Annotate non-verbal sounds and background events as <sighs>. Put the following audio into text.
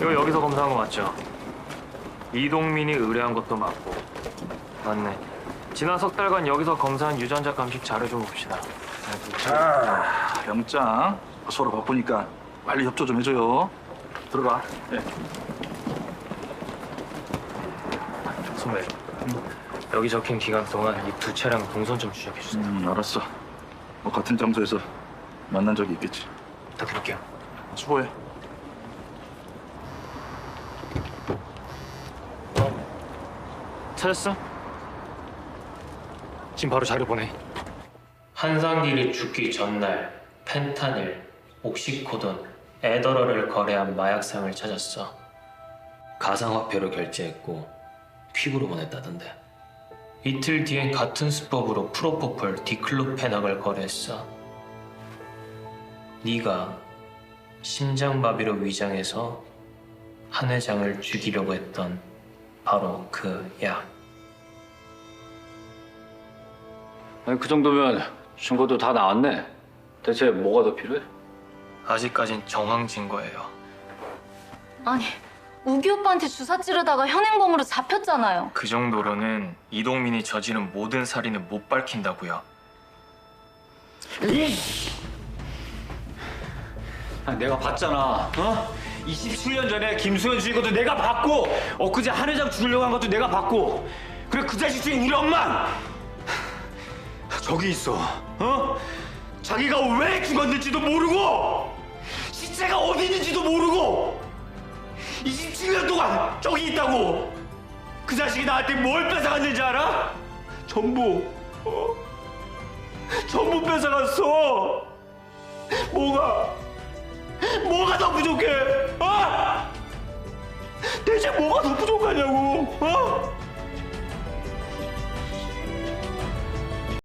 이거 여기서 검사한 거 맞죠? 이동민이 의뢰한 것도 맞고 맞네 지난 석 달간 여기서 검사한 유전자 감식 자료 좀 봅시다 자, 영장 서로 바쁘니까 빨리 협조 좀 해줘요. 들어가. 네. 선배 여기 적힌 기간 동안 이 두 차량 동선 좀 추적해 주세요 음, 알았어. 뭐 같은 장소에서 만난 적이 있겠지. 부탁드릴게요 수고해. 찾았어? 지금 바로 자료 보내. 한상길이 죽기 전날 펜타닐, 옥시코돈, 에더러를 거래한 마약상을 찾았어. 가상화폐로 결제했고 퀵으로 보냈다던데. 이틀 뒤엔 같은 수법으로 프로포폴, 디클로페낙을 거래했어. 네가 심장마비로 위장해서 한 회장을 죽이려고 했던 바로 그 약. 아니, 그 정도면 증거도 다 나왔네. 대체 뭐가 더 필요해? 아직까진 정황 증거예요. 아니 우기 오빠한테 주사 찌르다가 현행범으로 잡혔잖아요. 그 정도로는 이동민이 저지른 모든 살인을 못 밝힌다고요. 아니, 내가 봤잖아. 어? 27년 전에 김수현 죽인 것도 내가 봤고 엊그제 한 회장 죽이려고 한 것도 내가 봤고 그래 그 자식 중에 우리 엄마 <sighs> 저기 있어. 어? 자기가 왜 죽었는지도 모르고 시체가 어디 있는지도 모르고 27년 동안 저기 있다고 그 자식이 나한테 뭘 뺏어갔는지 알아? 전부 어? 전부 뺏어갔어 뭐가 뭐가 더 부족해? 어? 대체 뭐가 더 부족하냐고? 어?